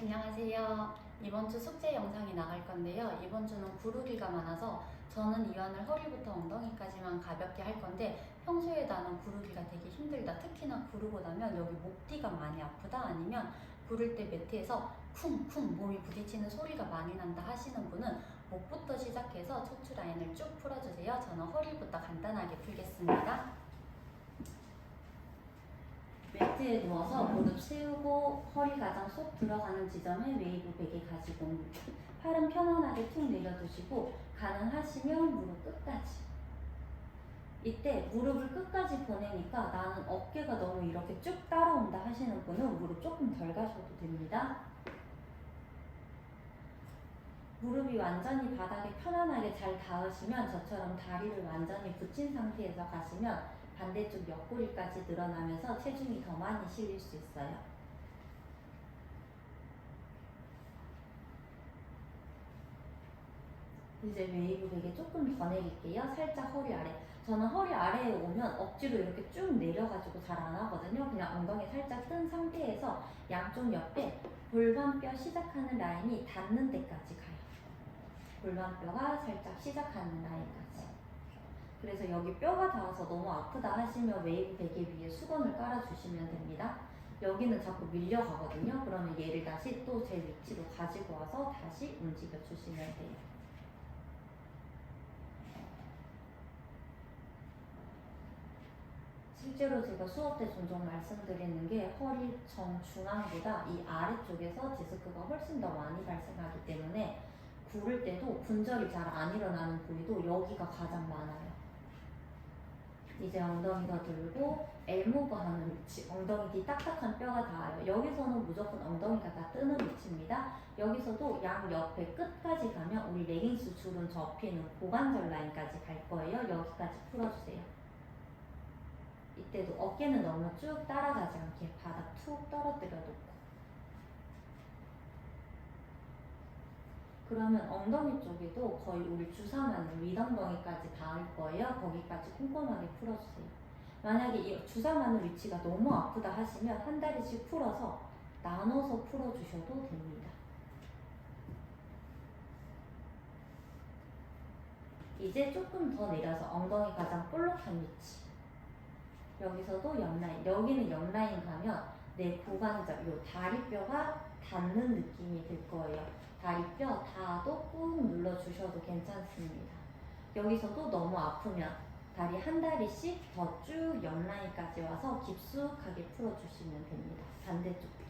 안녕하세요. 이번 주 숙제 영상이 나갈 건데요. 이번 주는 구르기가 많아서 저는 이완을 허리부터 엉덩이까지만 가볍게 할 건데 평소에 나는 구르기가 되게 힘들다. 특히나 구르고 나면 여기 목 뒤가 많이 아프다. 아니면 구를 때 매트에서 쿵쿵 몸이 부딪히는 소리가 많이 난다 하시는 분은 목부터 시작해서 척추 라인을 쭉 풀어주세요. 저는 허리부터 간단하게 풀겠습니다. 매트에 누워서 무릎 세우고 허리 가장 쏙 들어가는 지점에 웨이브 베개 가지고. 팔은 편안하게 툭 내려두시고 가능하시면 무릎 끝까지. 이때 무릎을 끝까지 보내니까 나는 어깨가 너무 이렇게 쭉 따라온다 하시는 분은 무릎 조금 덜 가셔도 됩니다. 무릎이 완전히 바닥에 편안하게 잘 닿으시면 저처럼 다리를 완전히 붙인 상태에서 가시면 반대쪽 옆구리까지 늘어나면서 체중이 더 많이 실릴 수 있어요. 이제 웨이브 베개 조금 더 내릴게요. 살짝 허리 아래. 저는 허리 아래에 오면 억지로 이렇게 쭉 내려가지고 잘 안 하거든요. 그냥 엉덩이 살짝 뜬 상태에서 양쪽 옆에 골반뼈 시작하는 라인이 닿는 데까지 가요. 골반뼈가 살짝 시작하는 라인까지. 그래서 여기 뼈가 닿아서 너무 아프다 하시면 웨이브 베개 위에 수건을 깔아주시면 됩니다. 여기는 자꾸 밀려가거든요. 그러면 얘를 다시 또 제 위치로 가지고 와서 다시 움직여 주시면 돼요. 실제로 제가 수업 때 종종 말씀드리는 게 허리 정 중앙보다 이 아래쪽에서 디스크가 훨씬 더 많이 발생하기 때문에 구를 때도 분절이 잘 안 일어나는 부위도 여기가 가장 많아요. 이제 엉덩이 더 들고 엘모버 하는 위치 엉덩이 뒤 딱딱한 뼈가 닿아요. 여기서는 무조건 엉덩이가 다 뜨는 위치입니다. 여기서도 양 옆에 끝까지 가면 우리 레깅스 줄은 접히는 고관절 라인까지 갈 거예요. 여기까지 풀어주세요. 이때도 어깨는 너무 쭉 따라가지 않게 바닥 툭 떨어뜨려 놓고 그러면 엉덩이 쪽에도 거의 우리 주사맞는 윗엉덩이까지 닿을 거예요. 거기까지 꼼꼼하게 풀어주세요. 만약에 이 주사 맞는 위치가 너무 아프다 하시면 한 다리씩 풀어서 나눠서 풀어주셔도 됩니다. 이제 조금 더 내려서 엉덩이 가장 볼록한 위치. 여기서도 옆라인. 여기는 옆라인 가면 내 고관절, 요 다리뼈가 닿는 느낌이 들 거예요. 다리뼈 닿아도 꾹 눌러주셔도 괜찮습니다. 여기서도 너무 아프면 다리 한 다리씩 더 쭉 옆라인까지 와서 깊숙하게 풀어주시면 됩니다. 반대쪽도.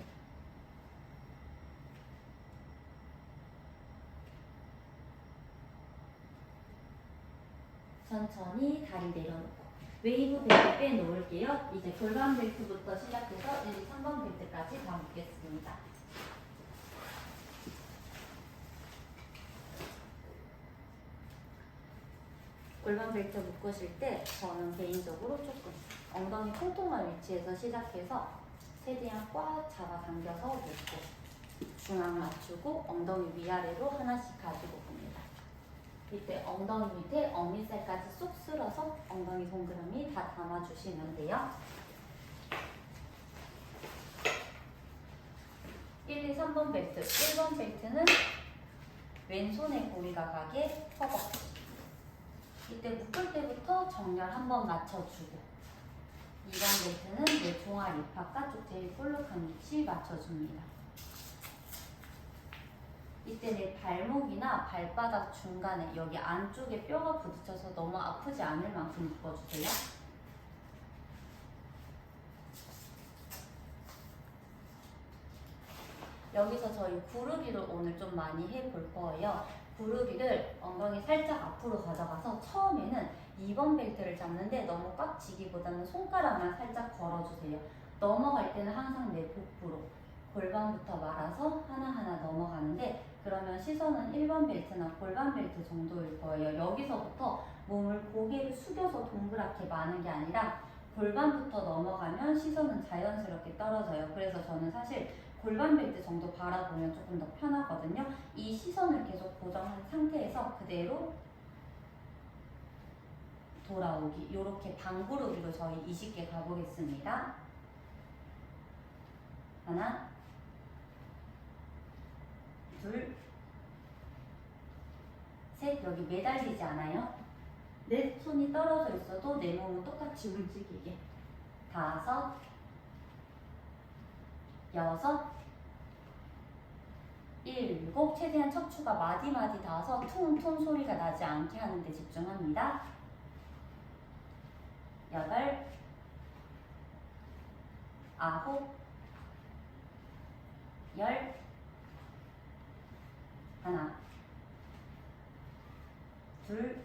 천천히 다리 내려놓고 웨이브 벨트 빼놓을게요. 이제 골반 벨트부터 시작해서 1, 2, 3번 벨트까지 다 묶겠습니다. 골반 벨트 묶으실 때 저는 개인적으로 조금 엉덩이 통통한 위치에서 시작해서 최대한 꽉 잡아 당겨서 묶고 중앙 맞추고 엉덩이 위아래로 하나씩 가지고 봅니다. 이때 엉덩이 밑에 어미살까지 쏙 쓸어서 엉덩이 동그라미 다 담아주시면 돼요. 1, 2, 3번 벨트. 1번 벨트는 왼손에 고리가 가게 허벅지. 이때 묶을 때부터 정렬 한번 맞춰주고 2번 벨트는 내 종아리 바깥쪽 제일 볼록한 위치 맞춰줍니다. 이때 내 발목이나 발바닥 중간에 여기 안쪽에 뼈가 부딪혀서 너무 아프지 않을 만큼 묶어주세요. 여기서 저희 구르기를 오늘 좀 많이 해볼 거예요. 구르기를 엉덩이 살짝 앞으로 가져가서 처음에는 2번 벨트를 잡는데 너무 꽉 쥐기보다는 손가락만 살짝 걸어주세요. 넘어갈 때는 항상 내 복부로 골반부터 말아서 하나하나 넘어가는데 그러면 시선은 1번 벨트나 골반 벨트 정도일 거예요. 여기서부터 몸을 고개를 숙여서 동그랗게 마는 게 아니라 골반부터 넘어가면 시선은 자연스럽게 떨어져요. 그래서 저는 사실 골반 벨트 정도 바라보면 조금 더 편하거든요. 이 시선을 계속 고정한 상태에서 그대로 돌아오기. 이렇게 방구르기로 저희 20개 가보겠습니다. 하나, 둘, 셋. 여기 매달리지 않아요. 넷. 손이 떨어져 있어도 내 몸은 똑같이 움직이게. 다섯, 여섯, 일곱. 최대한 척추가 마디마디 닿아서 퉁퉁 소리가 나지 않게 하는 데 집중합니다. 여덟, 아홉, 열, 하나, 둘,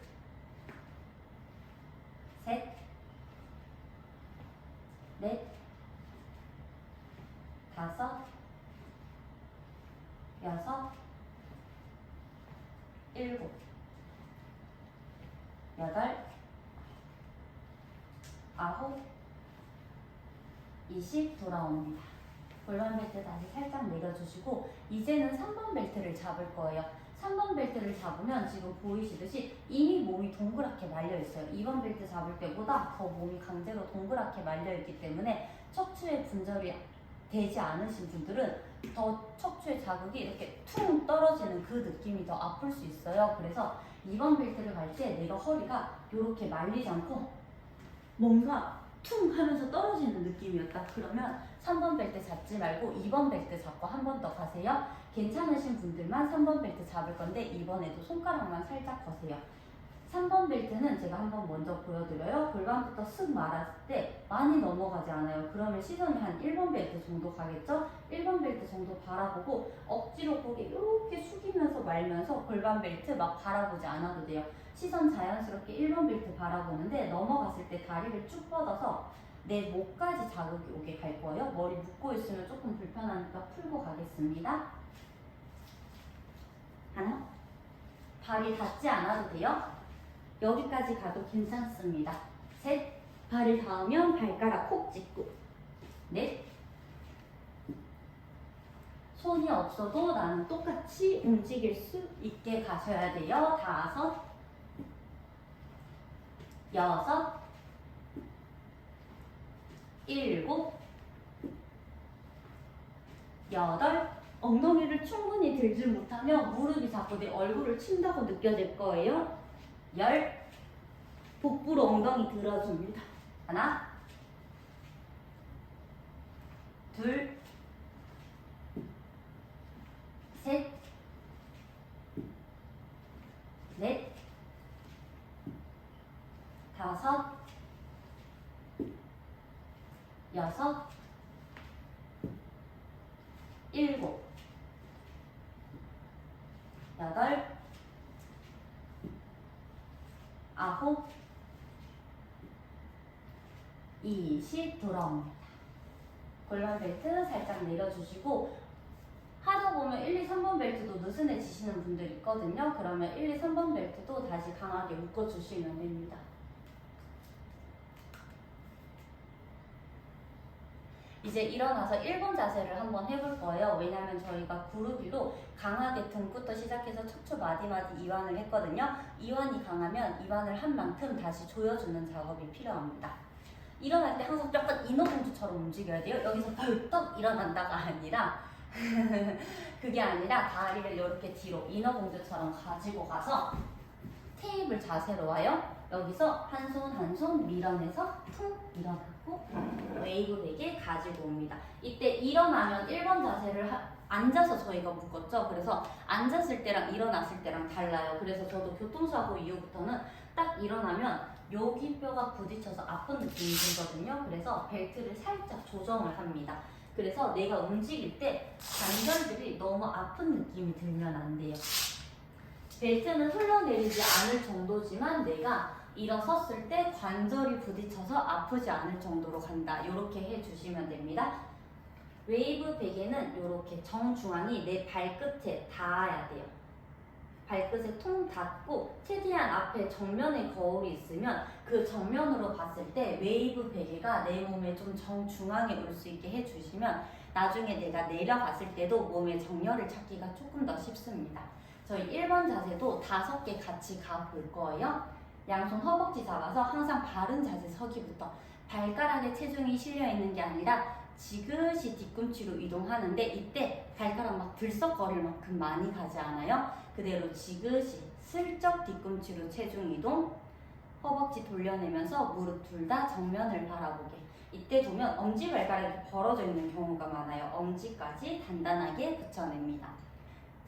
셋, 넷, 다섯, 여섯, 일곱, 여덟, 아홉, 이십 돌아옵니다. 골반 벨트 다시 살짝 내려주시고 이제는 3번 벨트를 잡을 거예요. 3번 벨트를 잡으면 지금 보이시듯이 이미 몸이 동그랗게 말려 있어요. 2번 벨트 잡을 때보다 더 몸이 강제로 동그랗게 말려 있기 때문에 척추에 분절이 되지 않으신 분들은 더 척추의 자극이 이렇게 퉁 떨어지는 그 느낌이 더 아플 수 있어요. 그래서 2번 벨트를 갈 때 내가 허리가 이렇게 말리지 않고 뭔가 퉁 하면서 떨어지는 느낌이었다. 그러면 3번 벨트 잡지 말고 2번 벨트 잡고 한 번 더 가세요. 괜찮으신 분들만 3번 벨트 잡을 건데 이번에도 손가락만 살짝 거세요. 3번 벨트는 제가 한번 먼저 보여드려요. 골반부터 쓱 말았을 때 많이 넘어가지 않아요. 그러면 시선이 한 1번 벨트 정도 가겠죠? 1번 벨트 정도 바라보고 억지로 고개 이렇게 숙이면서 말면서 골반 벨트 막 바라보지 않아도 돼요. 시선 자연스럽게 1번 벨트 바라보는데 넘어갔을 때 다리를 쭉 뻗어서 내 목까지 자극이 오게 갈 거예요. 머리 묶고 있으면 조금 불편하니까 풀고 가겠습니다. 하나, 발이 닿지 않아도 돼요. 여기까지 가도 괜찮습니다. 셋, 발을 닿으면 발가락 콕 찍고. 넷, 손이 없어도 나는 똑같이 움직일 수 있게 가셔야 돼요. 다섯, 여섯, 일곱, 여덟, 엉덩이를 충분히 들지 못하면 무릎이 자꾸 내 얼굴을 친다고 느껴질 거예요. 열, 복부로 엉덩이 들어줍니다. 하나, 둘, 셋, 넷, 다섯, 여섯, 일곱, 여덟, 아홉, 이십 돌아옵니다. 골반 벨트 살짝 내려주시고 하다 보면 1, 2, 3번 벨트도 느슨해지시는 분들 있거든요. 그러면 1, 2, 3번 벨트도 다시 강하게 묶어주시면 됩니다. 이제 일어나서 1번 자세를 한번 해볼 거예요. 왜냐면 저희가 구르기로 강하게 등부터 시작해서 척추 마디마디 이완을 했거든요. 이완이 강하면 이완을 한 만큼 다시 조여주는 작업이 필요합니다. 일어날 때 항상 약간 인어공주처럼 움직여야 돼요. 여기서 벌떡 일어난다가 아니라 그게 아니라 다리를 이렇게 뒤로 인어공주처럼 가지고 가서 테이블 자세로 와요. 여기서 한 손 한 손 밀어내서 퉁 일어나고 웨이브 베개 가지고 옵니다. 이때 일어나면 1번 자세를 하- 앉아서 저희가 묶었죠. 그래서 앉았을 때랑 일어났을 때랑 달라요. 그래서 저도 교통사고 이후부터는 딱 일어나면 여기 뼈가 부딪혀서 아픈 느낌이 들거든요. 그래서 벨트를 살짝 조정을 합니다. 그래서 내가 움직일 때 관절들이 너무 아픈 느낌이 들면 안 돼요. 벨트는 흘러내리지 않을 정도지만 내가 일어섰을 때 관절이 부딪혀서 아프지 않을 정도로 간다. 이렇게 해주시면 됩니다. 웨이브 베개는 이렇게 정중앙이 내 발끝에 닿아야 돼요. 발끝에 통 닿고 최대한 앞에 정면에 거울이 있으면 그 정면으로 봤을 때 웨이브 베개가 내 몸에 좀 정중앙에 올 수 있게 해주시면 나중에 내가 내려갔을 때도 몸의 정렬을 찾기가 조금 더 쉽습니다. 저희 1번 자세도 다섯 개 같이 가볼 거예요. 양손 허벅지 잡아서 항상 바른 자세 서기부터 발가락에 체중이 실려 있는 게 아니라 지그시 뒤꿈치로 이동하는데 이때 발가락 막 들썩거릴 만큼 많이 가지 않아요. 그대로 지그시 슬쩍 뒤꿈치로 체중 이동 허벅지 돌려내면서 무릎 둘 다 정면을 바라보게 이때 보면 엄지 발가락이 벌어져 있는 경우가 많아요. 엄지까지 단단하게 붙여냅니다.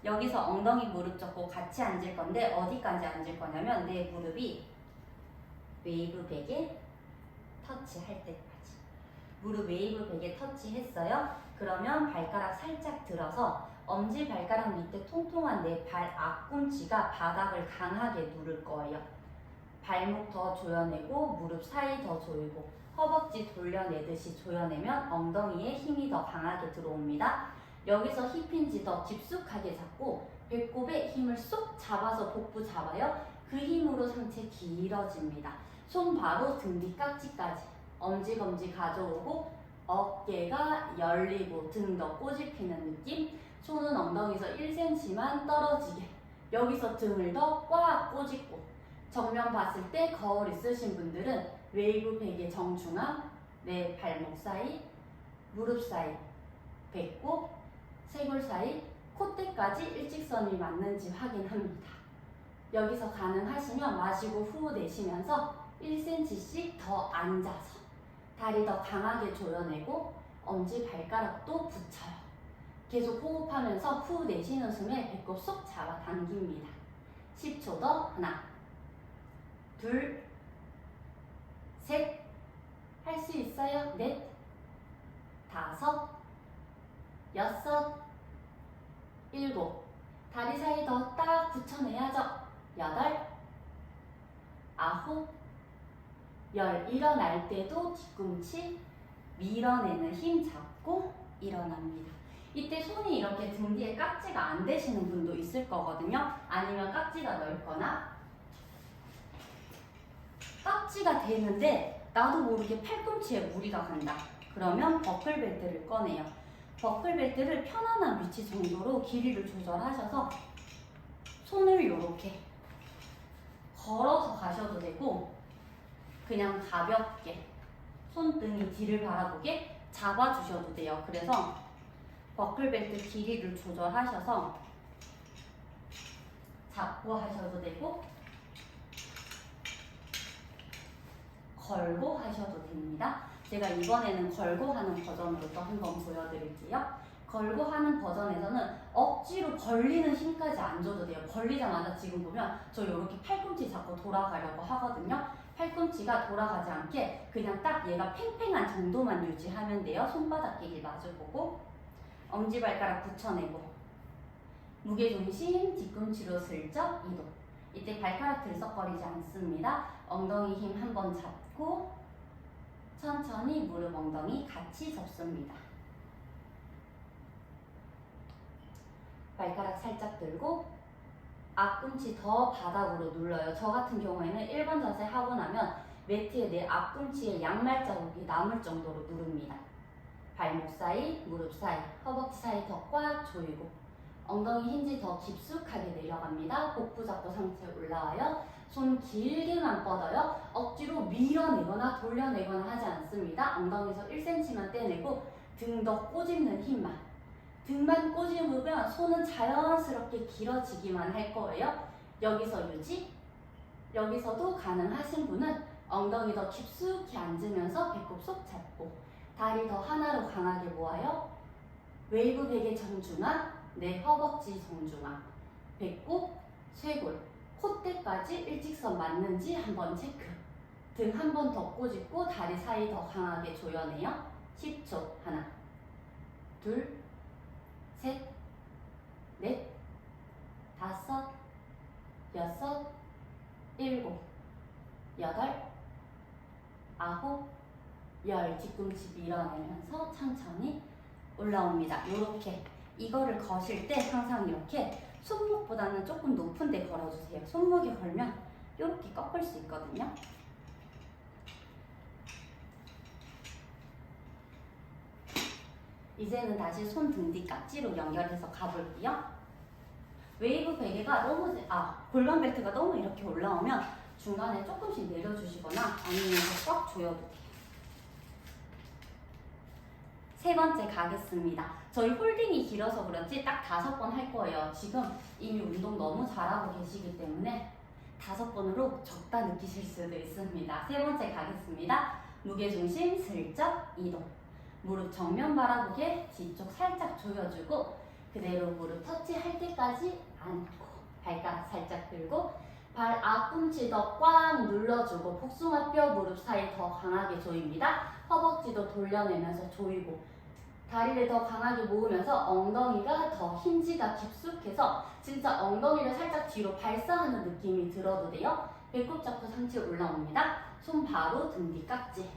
여기서 엉덩이 무릎 접고 같이 앉을 건데 어디까지 앉을 거냐면 내 무릎이 웨이브 베개 터치할 때까지 무릎 웨이브 베개 터치했어요. 그러면 발가락 살짝 들어서 엄지 발가락 밑에 통통한 내 발 앞꿈치가 바닥을 강하게 누를 거예요. 발목 더 조여내고 무릎 사이 더 조이고 허벅지 돌려내듯이 조여내면 엉덩이에 힘이 더 강하게 들어옵니다. 여기서 힙힌지 더 깊숙하게 잡고 배꼽에 힘을 쏙 잡아서 복부 잡아요. 그 힘으로 상체 길어집니다. 손 바로 등 뒤 깍지까지 엄지검지 가져오고 어깨가 열리고 등 더 꼬집히는 느낌? 손은 엉덩이에서 1cm만 떨어지게. 여기서 등을 더 꽉 꼬집고. 정면 봤을 때 거울 있으신 분들은 웨이브 베개 정중앙 내 발목 사이 무릎 사이 배꼽 쇄골 사이 콧대까지 일직선이 맞는지 확인합니다. 여기서 가능하시면 마시고 후 내쉬면서 1cm씩 더 앉아서 다리 더 강하게 조여내고 엄지 발가락도 붙여요. 계속 호흡하면서 후 내쉬는 숨에 배꼽 쏙 잡아 당깁니다. 10초 더 하나. 둘. 셋. 할 수 있어요. 넷. 다섯. 여섯. 일곱. 다리 사이 더 딱 붙여내야죠. 여덟. 아홉 열 일어날 때도 뒤꿈치 밀어내는 힘 잡고 일어납니다. 이때 손이 이렇게 등 뒤에 깍지가 안 되시는 분도 있을 거거든요. 아니면 깍지가 넓거나 깍지가 되는데 나도 모르게 팔꿈치에 무리가 간다. 그러면 버클벨트를 꺼내요. 버클벨트를 편안한 위치 정도로 길이를 조절하셔서 손을 이렇게 걸어서 가셔도 되고 그냥 가볍게 손등이 뒤를 바라보게 잡아주셔도 돼요. 그래서 버클벨트 길이를 조절하셔서 잡고 하셔도 되고 걸고 하셔도 됩니다. 제가 이번에는 걸고 하는 버전으로 또 한번 보여드릴게요. 걸고 하는 버전에서는 억지로 벌리는 힘까지 안 줘도 돼요. 벌리자마자 지금 보면 저 이렇게 팔꿈치 잡고 돌아가려고 하거든요. 팔꿈치가 돌아가지 않게 그냥 딱 얘가 팽팽한 정도만 유지하면 돼요. 손바닥 길이 마주보고 엄지발가락 붙여내고 무게중심 뒤꿈치로 슬쩍 이동. 이때 발가락 들썩거리지 않습니다. 엉덩이 힘 한번 잡고 천천히 무릎 엉덩이 같이 접습니다. 발가락 살짝 들고 앞꿈치 더 바닥으로 눌러요. 저 같은 경우에는 1번 자세 하고 나면 매트에 내 앞꿈치에 양말 자국이 남을 정도로 누릅니다. 발목 사이, 무릎 사이, 허벅지 사이 더 꽉 조이고 엉덩이 힌지 더 깊숙하게 내려갑니다. 복부 잡고 상체 올라와요. 손 길게만 뻗어요. 억지로 밀어내거나 돌려내거나 하지 않습니다. 엉덩이에서 1cm만 떼내고 등 더 꼬집는 힘만. 등만 꼬집으면 손은 자연스럽게 길어지기만 할 거예요. 여기서 유지. 여기서도 가능하신 분은 엉덩이 더 깊숙이 앉으면서 배꼽 쏙 잡고 다리 더 하나로 강하게 모아요. 웨이브 베개 정중앙, 내 허벅지 정중앙, 배꼽, 쇄골, 콧대까지 일직선 맞는지 한번 체크. 등 한 번 더 꼬집고 다리 사이 더 강하게 조여내요. 10초. 하나, 둘, 셋, 넷, 다섯, 여섯, 일곱, 여덟, 아홉, 열 뒤꿈치 밀어내면서 천천히 올라옵니다. 이렇게 이거를 거실 때 항상 이렇게 손목보다는 조금 높은 데 걸어주세요. 손목에 걸면 이렇게 꺾을 수 있거든요. 이제는 다시 손 등 뒤 깍지로 연결해서 가볼게요. 웨이브 베개가 너무 아 골반 벨트가 너무 이렇게 올라오면 중간에 조금씩 내려주시거나 아니면 꽉 조여도 돼요. 세 번째 가겠습니다. 저희 홀딩이 길어서 그런지 딱 다섯 번 할 거예요. 지금 이미 운동 너무 잘하고 계시기 때문에 다섯 번으로 적다 느끼실 수도 있습니다. 세 번째 가겠습니다. 무게중심 슬쩍 이동. 무릎 정면 바라보게 뒤쪽 살짝 조여주고 그대로 무릎 터치할 때까지 안고 발가락 살짝 들고 발 앞꿈치 더 꽉 눌러주고 복숭아뼈 무릎 사이 더 강하게 조입니다. 허벅지도 돌려내면서 조이고 다리를 더 강하게 모으면서 엉덩이가 더 힌지가 깊숙해서 진짜 엉덩이를 살짝 뒤로 발사하는 느낌이 들어도 돼요. 배꼽 잡고 상체 올라옵니다. 손 바로 등 뒤 깍지.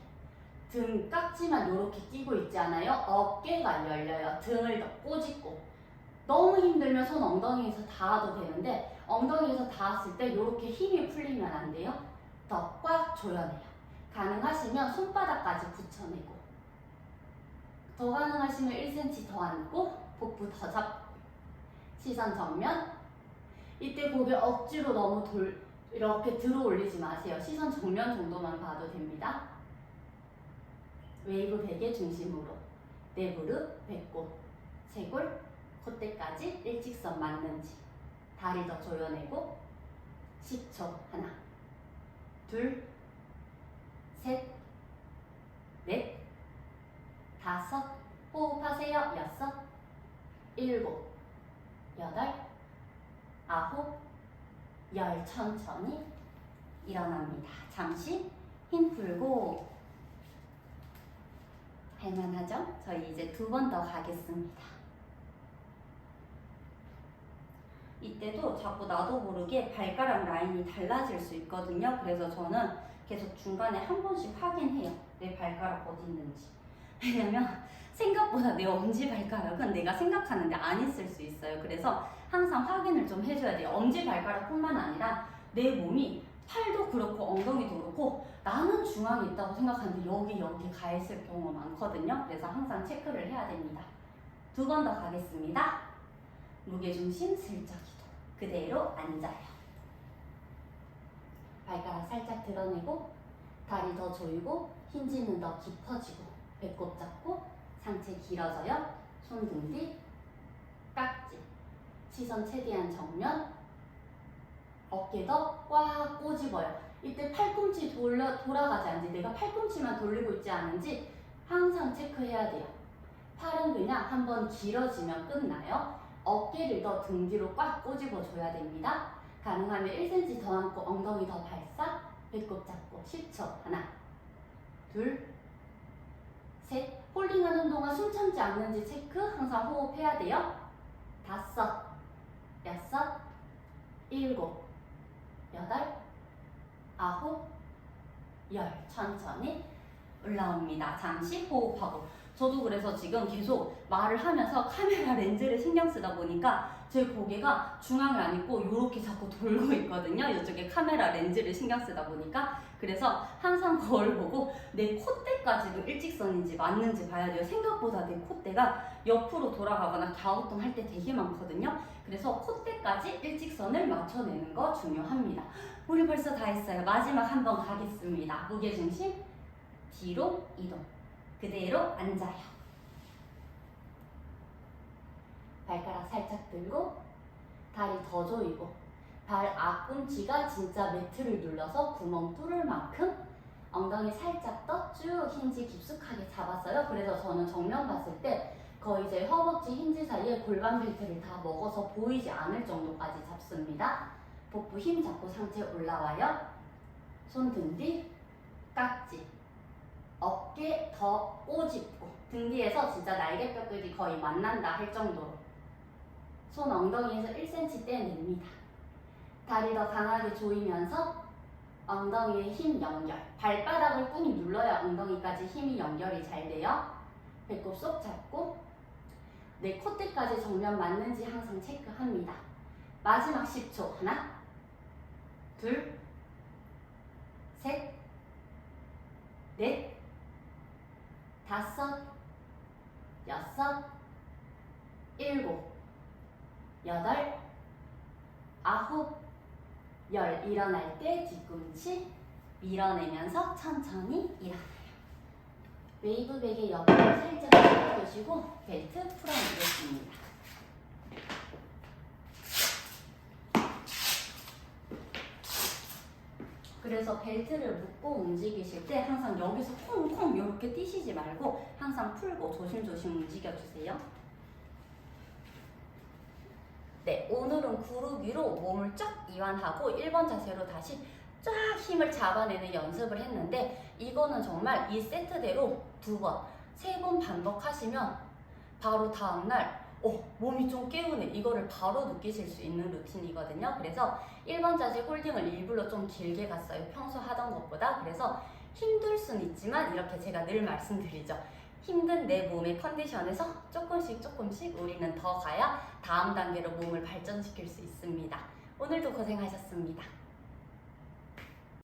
등 깍지만 이렇게 끼고 있지 않아요? 어깨가 열려요. 등을 더 꼬집고. 너무 힘들면 손 엉덩이에서 닿아도 되는데 엉덩이에서 닿았을 때 이렇게 힘이 풀리면 안 돼요. 더 꽉 조여내요. 가능하시면 손바닥까지 붙여내고 더 가능하시면 1cm 더 안고 복부 더 잡고 시선 정면 이때 고개 억지로 너무 돌 이렇게 들어 올리지 마세요. 시선 정면 정도만 봐도 됩니다. 웨이브 베개 중심으로 내 무릎, 배꼽, 쇄골, 콧대까지 일직선 맞는지 다리 더 조여내고 10초 하나 둘 셋, 넷, 다섯, 호흡하세요. 여섯, 일곱, 여덟, 아홉, 열 천천히 일어납니다. 잠시 힘 풀고 할만하죠? 저희 이제 두 번 더 가겠습니다. 이때도 자꾸 나도 모르게 발가락 라인이 달라질 수 있거든요. 그래서 저는 계속 중간에 한 번씩 확인해요. 내 발가락 어디 있는지. 왜냐면 생각보다 내 엄지 발가락은 내가 생각하는데 안 있을 수 있어요. 그래서 항상 확인을 좀 해줘야 돼요. 엄지 발가락뿐만 아니라 내 몸이 팔도 그렇고 엉덩이도 그렇고 나는 중앙에 있다고 생각하는데 여기 여기 가 있을 경우가 많거든요. 그래서 항상 체크를 해야 됩니다. 두 번 더 가겠습니다. 무게중심 슬쩍 이동. 그대로 앉아요. 발가락 살짝 드러내고 다리 더 조이고 힌지는 더 깊어지고 배꼽 잡고 상체 길어져요. 손 등 뒤 깍지 시선 최대한 정면 어깨 더꽉 꼬집어요. 이때 팔꿈치 돌려, 돌아가지 않는지 내가 팔꿈치만 돌리고 있지 않은지 항상 체크해야 돼요. 팔은 그냥 한번 길어지면 끝나요. 어깨를 더 등 뒤로 꽉 꼬집어 줘야 됩니다. 가능하면 1cm 더 안고 엉덩이 더 발사, 배꼽 잡고 10초. 하나, 둘, 셋. 홀딩하는 동안 숨 참지 않는지 체크 항상 호흡해야 돼요. 다섯, 여섯, 일곱, 여덟, 아홉, 열. 천천히 올라옵니다. 잠시 호흡하고. 저도 그래서 지금 계속 말을 하면서 카메라 렌즈를 신경 쓰다 보니까 제 고개가 중앙에 안 있고 이렇게 자꾸 돌고 있거든요. 이쪽에 카메라 렌즈를 신경 쓰다 보니까 그래서 항상 거울 보고 내 콧대까지도 일직선인지 맞는지 봐야 돼요. 생각보다 내 콧대가 옆으로 돌아가거나 갸우뚱 할 때 되게 많거든요. 그래서 콧대까지 일직선을 맞춰내는 거 중요합니다. 우리 벌써 다 했어요. 마지막 한번 가겠습니다. 무게중심 뒤로 이동. 그대로 앉아요. 발가락 살짝 들고 다리 더 조이고 발 앞꿈치가 진짜 매트를 눌러서 구멍 뚫을 만큼 엉덩이 살짝 떠쭉 힌지 깊숙하게 잡았어요. 그래서 저는 정면 봤을 때 거의 제 허벅지 힌지 사이에 골반 벨트를 다 먹어서 보이지 않을 정도까지 잡습니다. 복부 힘 잡고 상체 올라와요. 손등뒤 깍지 어깨 더 꼬집고 등 뒤에서 진짜 날개뼈들이 거의 만난다 할 정도로 손 엉덩이에서 1cm 떼냅니다. 다리 더 강하게 조이면서 엉덩이에 힘 연결. 발바닥을 꾹 눌러야 엉덩이까지 힘이 연결이 잘 돼요. 배꼽 쏙 잡고 내 콧대까지 정면 맞는지 항상 체크합니다. 마지막 10초. 하나, 둘, 셋, 넷, 다섯, 여섯, 일곱, 여덟, 아홉, 열. 일어날 때 뒤꿈치 밀어내면서 천천히 일어나요. 웨이브백의 옆을 살짝 잡아주시고 벨트 풀어내겠습니다. 그래서 벨트를 묶고 움직이실 때 항상 여기서 콩콩 이렇게 뛰시지 말고 항상 풀고 조심조심 움직여주세요. 네, 오늘은 구르 위로 몸을 쫙 이완하고 1번 자세로 다시 쫙 힘을 잡아내는 연습을 했는데 이거는 정말 이 세트대로 두 번, 세 번 반복하시면 바로 다음날 어, 몸이 좀 깨우네 이거를 바로 느끼실 수 있는 루틴이거든요. 그래서 1번 자세 홀딩을 일부러 좀 길게 갔어요. 평소 하던 것보다. 그래서 힘들 순 있지만 이렇게 제가 늘 말씀드리죠. 힘든 내 몸의 컨디션에서 조금씩 조금씩 우리는 더 가야 다음 단계로 몸을 발전시킬 수 있습니다. 오늘도 고생하셨습니다.